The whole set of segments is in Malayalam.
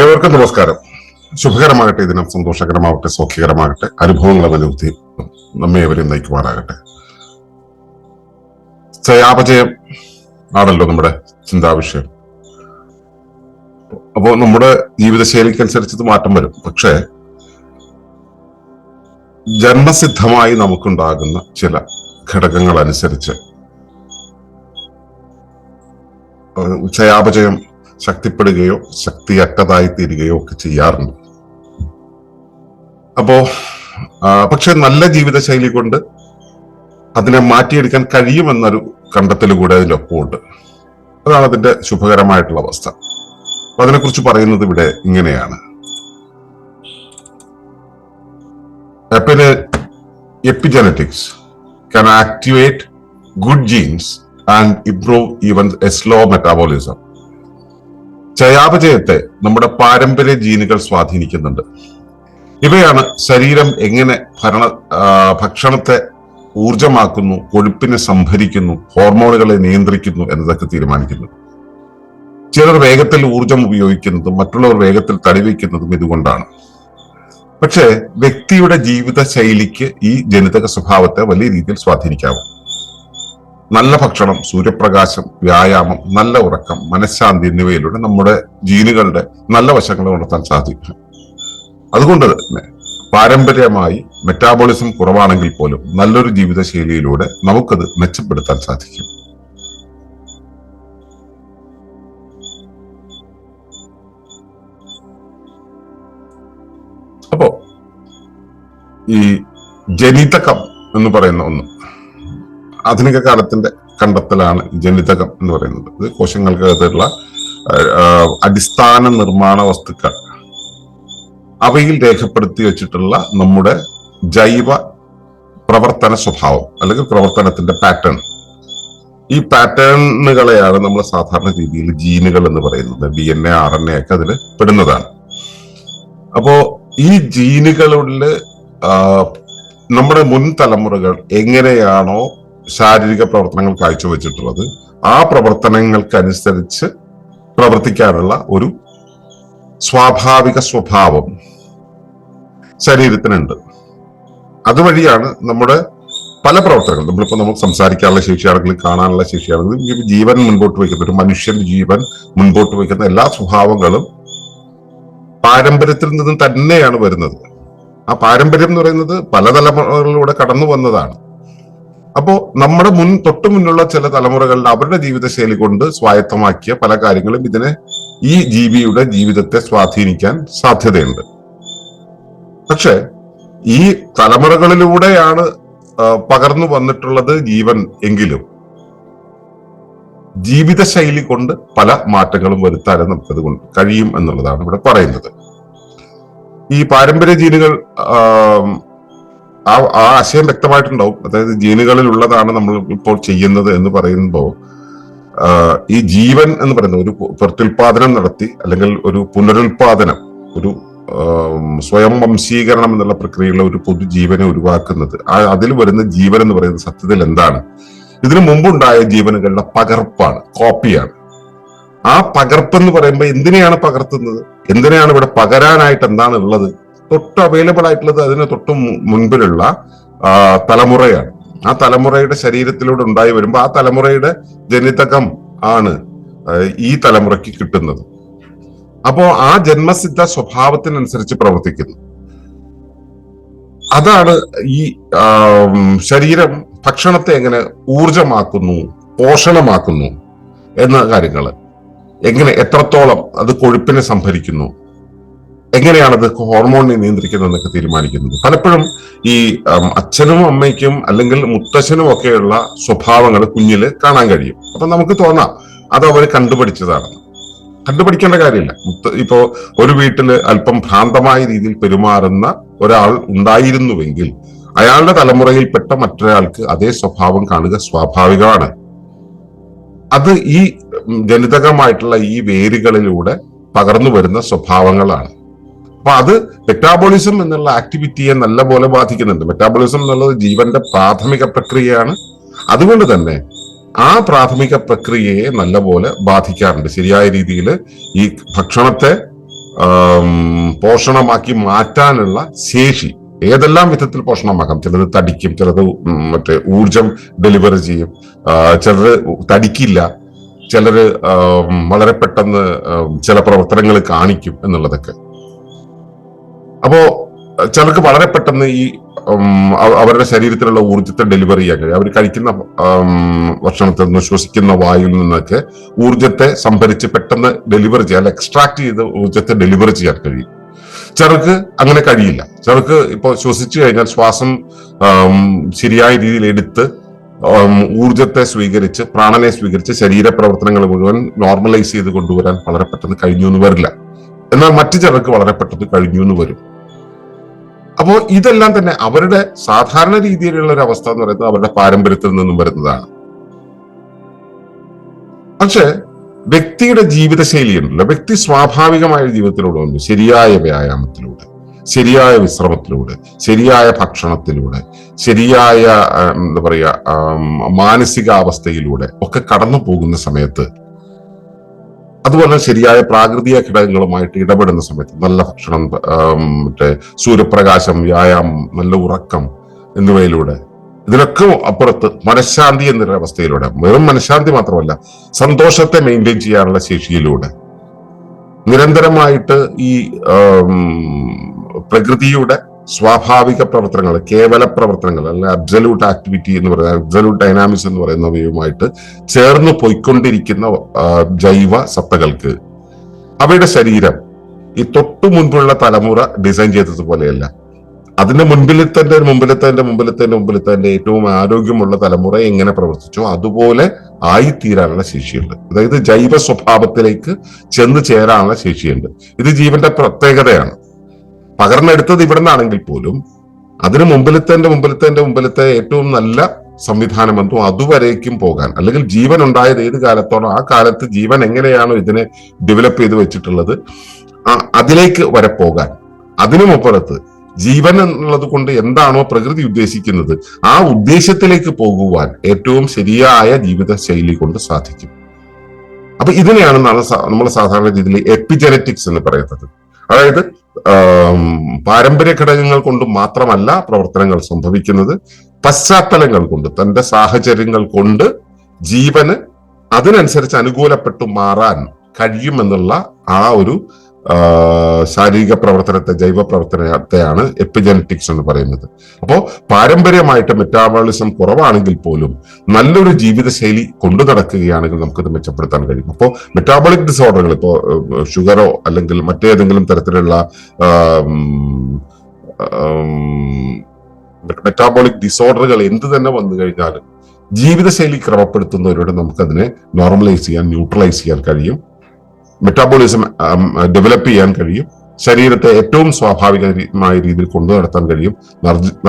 ഏവർക്കും നമസ്കാരം. ശുഭകരമാകട്ടെ ഈ ദിനം സന്തോഷകരമാവട്ടെ സൗഖ്യകരമാകട്ടെ അനുഭവങ്ങളെ വലുത്തി നമ്മെ ഏവരെയും നയിക്കുവാനാകട്ടെ. ജയാപജയം ആണല്ലോ നമ്മുടെ ചിന്താവിഷയം. അപ്പോ നമ്മുടെ ജീവിതശൈലിക്കനുസരിച്ച് മാറ്റം വരും. പക്ഷേ ജന്മസിദ്ധമായി നമുക്കുണ്ടാകുന്ന ചില ഘടകങ്ങൾ അനുസരിച്ച് ചയാപചയം ശക്തിപ്പെടുകയോ ശക്തിയറ്റതായി തീരുകയോ ഒക്കെ ചെയ്യാറുണ്ട്. അപ്പോ പക്ഷെ നല്ല ജീവിതശൈലി കൊണ്ട് അതിനെ മാറ്റിയെടുക്കാൻ കഴിയുമെന്നൊരു കണ്ടെത്തൽ കൂടെ അതിലൊപ്പം ഉണ്ട് അതാണ് അതിന്റെ ശുഭകരമായിട്ടുള്ള അവസ്ഥ. അപ്പൊ അതിനെക്കുറിച്ച് പറയുന്നത് ഇവിടെ ഇങ്ങനെയാണ്. Epigenetics. can activate good genes and improve even a slow ചയാപചയത്തെ നമ്മുടെ പാരമ്പര്യ ജീനുകൾ സ്വാധീനിക്കുന്നുണ്ട്. ഇവയാണ് ശരീരം എങ്ങനെ ഭരണ ഭക്ഷണത്തെ ഊർജമാക്കുന്നു കൊഴുപ്പിനെ സംഭരിക്കുന്നു ഹോർമോണുകളെ നിയന്ത്രിക്കുന്നു എന്നതൊക്കെ തീരുമാനിക്കുന്നു ചിലർ വേഗത്തിൽ ഊർജം ഉപയോഗിക്കുന്നതും മറ്റുള്ളവർ വേഗത്തിൽ തടിവയ്ക്കുന്നതും ഇതുകൊണ്ടാണ്. പക്ഷേ വ്യക്തിയുടെ ജീവിത ശൈലിക്ക് ഈ ജനിതക സ്വഭാവത്തെ വലിയ രീതിയിൽ സ്വാധീനിക്കാവും. നല്ല ഭക്ഷണം സൂര്യപ്രകാശം വ്യായാമം നല്ല ഉറക്കം മനഃശാന്തി എന്നിവയിലൂടെ നമ്മുടെ ജീനുകളുടെ നല്ല വശങ്ങൾ ഉണർത്താൻ സാധിക്കും. അതുകൊണ്ട് തന്നെ പാരമ്പര്യമായി മെറ്റാബോളിസം കുറവാണെങ്കിൽ പോലും നല്ലൊരു ജീവിതശൈലിയിലൂടെ നമുക്കത് മെച്ചപ്പെടുത്താൻ സാധിക്കും. അപ്പോ ഈ ജനിതകം എന്ന് പറയുന്ന ഒന്ന് ആധുനിക കാലത്തിന്റെ കണ്ടെത്തലാണ് ജനിതകം എന്ന് പറയുന്നത്. ഇത് കോശങ്ങൾക്കകത്തുള്ള അടിസ്ഥാന നിർമ്മാണ വസ്തുക്കൾ. അവയിൽ രേഖപ്പെടുത്തി വെച്ചിട്ടുള്ള നമ്മുടെ ജൈവ പ്രവർത്തന സ്വഭാവം അല്ലെങ്കിൽ പ്രവർത്തനത്തിന്റെ പാറ്റേൺ ഈ പാറ്റേണുകളെയാണ് നമ്മൾ സാധാരണ രീതിയിൽ ജീനുകൾ എന്ന് പറയുന്നത്. D N A R N A ഒക്കെ അതിൽ പെടുന്നതാണ്. അപ്പോ ഈ ജീനുകളിൽ നമ്മുടെ മുൻ തലമുറകൾ എങ്ങനെയാണോ ശാരീരിക പ്രവർത്തനങ്ങൾ കാഴ്ചവെച്ചിട്ടുള്ളത്. ആ പ്രവർത്തനങ്ങൾക്കനുസരിച്ച് പ്രവർത്തിക്കാനുള്ള ഒരു സ്വാഭാവിക സ്വഭാവം ശരീരത്തിനുണ്ട്. അതുവഴിയാണ് നമ്മുടെ പല പ്രവർത്തനങ്ങൾ. നമ്മളിപ്പോ നമുക്ക് സംസാരിക്കാനുള്ള ശേഷിയാണെങ്കിലും കാണാനുള്ള ശേഷിയാണെങ്കിലും ജീവൻ മുൻപോട്ട് വയ്ക്കുന്ന ഒരു മനുഷ്യന്റെ ജീവൻ മുൻപോട്ട് വയ്ക്കുന്ന എല്ലാ സ്വഭാവങ്ങളും പാരമ്പര്യത്തിൽ നിന്ന് തന്നെയാണ് വരുന്നത്. ആ പാരമ്പര്യം എന്ന് പറയുന്നത് പല തലമുറകളിലൂടെ കടന്നു വന്നതാണ് അപ്പോ നമ്മുടെ മുൻ തൊട്ടു മുന്നുള്ള ചില തലമുറകളിൽ അവരുടെ ജീവിതശൈലി കൊണ്ട് സ്വായത്തമാക്കിയ പല കാര്യങ്ങളും ഇതിനെ ഈ ജീവിയുടെ ജീവിതത്തെ സ്വാധീനിക്കാൻ സാധ്യതയുണ്ട്. പക്ഷെ ഈ തലമുറകളിലൂടെയാണ് പകർന്നു വന്നിട്ടുള്ളത് ജീവൻ എങ്കിലും. ജീവിതശൈലി കൊണ്ട് പല മാറ്റങ്ങളും വരുത്താനും നമുക്കത് കൊണ്ട് കഴിയും എന്നുള്ളതാണ് ഇവിടെ പറയുന്നത്. ഈ പാരമ്പര്യ ജീനുകൾ ആം, ആ ആശയം വ്യക്തമായിട്ടുണ്ടാവും. അതായത് ജീനുകളിലുള്ളതാണ് നമ്മൾ ഇപ്പോൾ ചെയ്യുന്നത് എന്ന് പറയുമ്പോൾ ഈ ജീവൻ എന്ന് പറയുന്നത് ഒരു പ്രത്യുൽപാദനം നടത്തി അല്ലെങ്കിൽ ഒരു പുനരുൽപാദനം ഒരു സ്വയം വംശീകരണം എന്നുള്ള പ്രക്രിയയിലുള്ള ഒരു പൊതുജീവനെ ഉരുവാക്കുന്നത്. ആ- അതിൽ വരുന്ന ജീവൻ എന്ന് പറയുന്നത് സത്യത്തിൽ എന്താണ്? ഇതിനു മുമ്പുണ്ടായ ജീവനുകളുടെ പകർപ്പാണ് കോപ്പിയാണ്. ആ പകർപ്പ് എന്ന് പറയുമ്പോൾ എന്തിനെയാണ് പകർത്തുന്നത്? എന്തിനെയാണ് ഇവിടെ പകരാനായിട്ട് എന്താണ് ഉള്ളത്? തൊട്ട് അവൈലബിൾ ആയിട്ടുള്ളത് അതിന് തൊട്ട് മുൻപിലുള്ള തലമുറയാണ്. ആ തലമുറയുടെ ശരീരത്തിലൂടെ ഉണ്ടായി വരുമ്പോൾ ആ തലമുറയുടെ ജനിതകം ആണ് ഈ തലമുറയ്ക്ക് കിട്ടുന്നത്. അപ്പോ ആ ജന്മസിദ്ധ സ്വഭാവത്തിനനുസരിച്ച് പ്രവർത്തിക്കുന്നു. അതാണ് ഈ ശരീരം ഭക്ഷണത്തെ എങ്ങനെ ഊർജമാക്കുന്നു പോഷണമാക്കുന്നു എന്ന കാര്യങ്ങൾ എങ്ങനെ എത്രത്തോളം അത് കൊഴുപ്പിനെ സംഭരിക്കുന്നു എങ്ങനെയാണ് അത് ഹോർമോണിനെ നിയന്ത്രിക്കുന്നത് എന്നൊക്കെ തീരുമാനിക്കുന്നത്? പലപ്പോഴും ഈ അച്ഛനും അമ്മയ്ക്കും അല്ലെങ്കിൽ മുത്തശ്ശനും ഒക്കെയുള്ള സ്വഭാവങ്ങൾ കുഞ്ഞിൽ കാണാൻ കഴിയും. അപ്പൊ നമുക്ക് തോന്നാം അത് അവർ കണ്ടുപിടിച്ചതാണ് കണ്ടുപിടിക്കേണ്ട കാര്യമില്ല. മുത്ത ഇപ്പോ ഒരു വീട്ടിൽ അല്പം ഭ്രാന്തമായ രീതിയിൽ പെരുമാറുന്ന ഒരാൾ ഉണ്ടായിരുന്നുവെങ്കിൽ അയാളുടെ തലമുറയിൽപ്പെട്ട മറ്റൊരാൾക്ക് അതേ സ്വഭാവം കാണുക സ്വാഭാവികമാണ്. അത് ഈ ജനിതകമായിട്ടുള്ള ഈ വേരുകളിലൂടെ പകർന്നു വരുന്ന സ്വഭാവങ്ങളാണ്. അപ്പൊ അത് മെറ്റാബോളിസം എന്നുള്ള ആക്ടിവിറ്റിയെ നല്ല പോലെ ബാധിക്കുന്നുണ്ട്. മെറ്റാബോളിസം എന്നുള്ളത് ജീവന്റെ പ്രാഥമിക പ്രക്രിയയാണ്. അതുകൊണ്ട് തന്നെ ആ പ്രാഥമിക പ്രക്രിയയെ നല്ലപോലെ ബാധിക്കാറുണ്ട്. ശരിയായ രീതിയിൽ ഈ ഭക്ഷണത്തെ പോഷണമാക്കി മാറ്റാനുള്ള ശേഷി ഏതെല്ലാം വിധത്തിൽ പോഷണമാക്കാം? ചിലത് തടിക്കും ചിലത് മറ്റേ ഊർജം ഡെലിവറി ചെയ്യും. ചിലർ തടിക്കില്ല. ചിലര് വളരെ പെട്ടെന്ന് ചില പ്രവർത്തനങ്ങൾ കാണിക്കും എന്നുള്ളതൊക്കെ. അപ്പോ ചിലർക്ക് വളരെ പെട്ടെന്ന് ഈ അവരുടെ ശരീരത്തിലുള്ള ഊർജത്തെ ഡെലിവറി ചെയ്യാൻ കഴിയും. അവർ കഴിക്കുന്ന ഭക്ഷണത്തിൽ നിന്ന് ശ്വസിക്കുന്ന വായുവിൽ നിന്നൊക്കെ ഊർജത്തെ സംഭരിച്ച് പെട്ടെന്ന് ഡെലിവറി ചെയ്യാൻ എക്സ്ട്രാക്ട് ചെയ്ത് ഊർജത്തെ ഡെലിവറി ചെയ്യാൻ കഴിയും. ചിലർക്ക് അങ്ങനെ കഴിയില്ല. ചിലർക്ക് ഇപ്പോൾ ശ്വസിച്ചു കഴിഞ്ഞാൽ ശ്വാസം ശരിയായ രീതിയിൽ എടുത്ത് ഊർജത്തെ സ്വീകരിച്ച് പ്രാണനെ സ്വീകരിച്ച് ശരീരപ്രവർത്തനങ്ങൾ മുഴുവൻ നോർമലൈസ് ചെയ്ത് കൊണ്ടുവരാൻ വളരെ പെട്ടെന്ന് കഴിഞ്ഞു എന്ന് വരില്ല. എന്നാൽ മറ്റു ചിലർക്ക് വളരെ പെട്ടെന്ന് കഴിഞ്ഞു എന്ന് വരും. അപ്പോ ഇതെല്ലാം തന്നെ അവരുടെ സാധാരണ രീതിയിലുള്ള ഒരു അവസ്ഥ എന്ന് പറയുന്നത് അവരുടെ പാരമ്പര്യത്തിൽ നിന്നും വരുന്നതാണ്. പക്ഷെ വ്യക്തിയുടെ ജീവിതശൈലി ഉണ്ടല്ലോ. വ്യക്തി സ്വാഭാവികമായ ജീവിതത്തിലൂടെ വന്നു. ശരിയായ വ്യായാമത്തിലൂടെ ശരിയായ വിശ്രമത്തിലൂടെ ശരിയായ ഭക്ഷണത്തിലൂടെ ശരിയായ എന്താ പറയുക മാനസികാവസ്ഥയിലൂടെ ഒക്കെ കടന്നു പോകുന്ന സമയത്ത് അതുപോലെ ശരിയായ പ്രാകൃതിക ഘടകങ്ങളുമായിട്ട് ഇടപെടുന്ന സമയത്ത് നല്ല ഭക്ഷണം മറ്റേ സൂര്യപ്രകാശം വ്യായാമം നല്ല ഉറക്കം എന്നിവയിലൂടെ ഇതിനൊക്കെ അപ്പുറത്ത് മനഃശാന്തി എന്നൊരു അവസ്ഥയിലൂടെ വെറും മനഃശാന്തി മാത്രമല്ല സന്തോഷത്തെ മെയിന്റെയിൻ ചെയ്യാനുള്ള ശേഷിയിലൂടെ നിരന്തരമായിട്ട് ഈ പ്രകൃതിയുടെ സ്വാഭാവിക പ്രവർത്തനങ്ങൾ കേവല പ്രവർത്തനങ്ങൾ അല്ലെങ്കിൽ അബ്സല്യൂട്ട് ആക്ടിവിറ്റി എന്ന് പറയുന്നത് അബ്സല്യൂട്ട് ഡൈനാമിക്സ് എന്ന് പറയുന്നവയുമായിട്ട് ചേർന്ന് പോയിക്കൊണ്ടിരിക്കുന്ന ജൈവ സത്തകൾക്ക്. അവയുടെ ശരീരം ഈ തൊട്ടു മുൻപുള്ള തലമുറ ഡിസൈൻ ചെയ്തതുപോലെയല്ല. അതിന്റെ മുൻപിലത്തെ മുമ്പിലത്തെ മുമ്പിലത്തെ മുമ്പിലത്തെ ഏറ്റവും ആരോഗ്യമുള്ള തലമുറ എങ്ങനെ പ്രവർത്തിച്ചോ അതുപോലെ ആയിത്തീരാനുള്ള ശേഷിയുണ്ട്. അതായത് ജൈവ സ്വഭാവത്തിലേക്ക് ചെന്ന് ചേരാനുള്ള ശേഷിയുണ്ട്. ഇത് ജീവന്റെ പ്രത്യേകതയാണ്. പകർന്നെടുത്തത് ഇവിടെ നിന്നാണെങ്കിൽ പോലും അതിന് മുമ്പിലത്തെ മുമ്പിലത്തെ മുമ്പിലത്തെ ഏറ്റവും നല്ല സംവിധാനം എന്തോ അതുവരേക്കും പോകാൻ. അല്ലെങ്കിൽ ജീവൻ ഉണ്ടായത് ഏത് കാലത്തോളം ആ കാലത്ത് ജീവൻ എങ്ങനെയാണോ ഇതിനെ ഡെവലപ്പ് ചെയ്ത് വെച്ചിട്ടുള്ളത് ആ അതിലേക്ക് വരെ പോകാൻ. അതിനുമപ്പുറത്ത് ജീവൻ എന്നുള്ളത് കൊണ്ട് എന്താണോ പ്രകൃതി ഉദ്ദേശിക്കുന്നത് ആ ഉദ്ദേശത്തിലേക്ക് പോകുവാൻ ഏറ്റവും ശരിയായ ജീവിത ശൈലി കൊണ്ട് സാധിക്കും. അപ്പൊ ഇതിനെയാണ് നമ്മൾ സാധാരണ രീതിയിൽ എപ്പിജനറ്റിക്സ് എന്ന് പറയുന്നത്. അതായത് പാരമ്പര്യ ഘടകങ്ങൾ കൊണ്ട് മാത്രമല്ല പ്രവർത്തനങ്ങൾ സംഭവിക്കുന്നത്. പശ്ചാത്തലങ്ങൾ കൊണ്ട് തന്റെ സാഹചര്യങ്ങൾ കൊണ്ട് ജീവന് അതിനനുസരിച്ച് അനുകൂലപ്പെട്ടു മാറാൻ കഴിയുമെന്നുള്ള ആ ഒരു ശാരീരിക പ്രവർത്തനത്തെ ജൈവ പ്രവർത്തനത്തെയാണ് എപ്പിജനറ്റിക്സ് എന്ന് പറയുന്നത്. അപ്പോ പാരമ്പര്യമായിട്ട് മെറ്റാബോളിസം കുറവാണെങ്കിൽ പോലും നല്ലൊരു ജീവിതശൈലി കൊണ്ടു നടക്കുകയാണെങ്കിൽ നമുക്കിത് മെച്ചപ്പെടുത്താൻ കഴിയും. അപ്പോൾ മെറ്റാബോളിക് ഡിസോർഡറുകൾ ഇപ്പോൾ ഷുഗറോ അല്ലെങ്കിൽ മറ്റേതെങ്കിലും തരത്തിലുള്ള മെറ്റാബോളിക് ഡിസോർഡറുകൾ എന്ത് തന്നെ വന്നു കഴിഞ്ഞാലും ജീവിതശൈലി ക്രമപ്പെടുത്തുന്നവരോട് നമുക്കതിനെ നോർമലൈസ് ചെയ്യാൻ ന്യൂട്രലൈസ് ചെയ്യാൻ കഴിയും. മെറ്റാബോളിസം ഡെവലപ്പ് ചെയ്യാൻ കഴിയും. ശരീരത്തെ ഏറ്റവും സ്വാഭാവികമായ രീതിയിൽ കൊണ്ടു നടത്താൻ കഴിയും.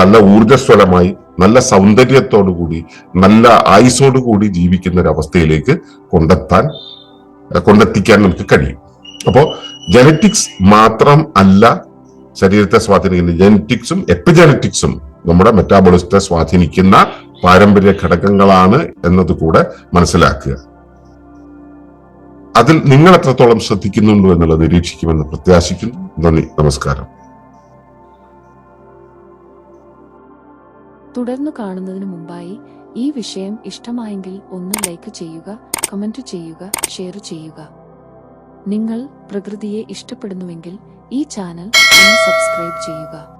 നല്ല ഊർജസ്വലമായി നല്ല സൗന്ദര്യത്തോടു കൂടി നല്ല ആയുസോടു കൂടി ജീവിക്കുന്ന ഒരു അവസ്ഥയിലേക്ക് കൊണ്ടെത്താൻ കൊണ്ടെത്തിക്കാൻ നമുക്ക് കഴിയും. അപ്പോ ജനറ്റിക്സ് മാത്രം അല്ല ശരീരത്തെ സ്വാധീനിക്കുന്നത് ജനറ്റിക്സും എപ്പിജനറ്റിക്സും നമ്മുടെ മെറ്റാബോളിസത്തെ സ്വാധീനിക്കുന്ന പാരമ്പര്യ ഘടകങ്ങളാണ് എന്നത് കൂടെ മനസ്സിലാക്കുക. അതിൽ നിങ്ങൾ എത്രത്തോളം ശ്രദ്ധിക്കുന്നുണ്ടോ എന്നുള്ളത് നിരീക്ഷിക്കുമെന്ന് പ്രത്യാശിക്കുന്നു. നന്ദി നമസ്കാരം. തുടർന്ന് കാണുന്നതിന് മുമ്പായി ഈ വിഷയം ഇഷ്ടമായെങ്കിൽ ഒന്ന് ലൈക്ക് ചെയ്യുക കമന്റ് ചെയ്യുക ഷെയർ ചെയ്യുക. നിങ്ങൾ പ്രകൃതിയെ ഇഷ്ടപ്പെടുന്നുവെങ്കിൽ ഈ ചാനൽ ഒന്ന് സബ്സ്ക്രൈബ് ചെയ്യുക.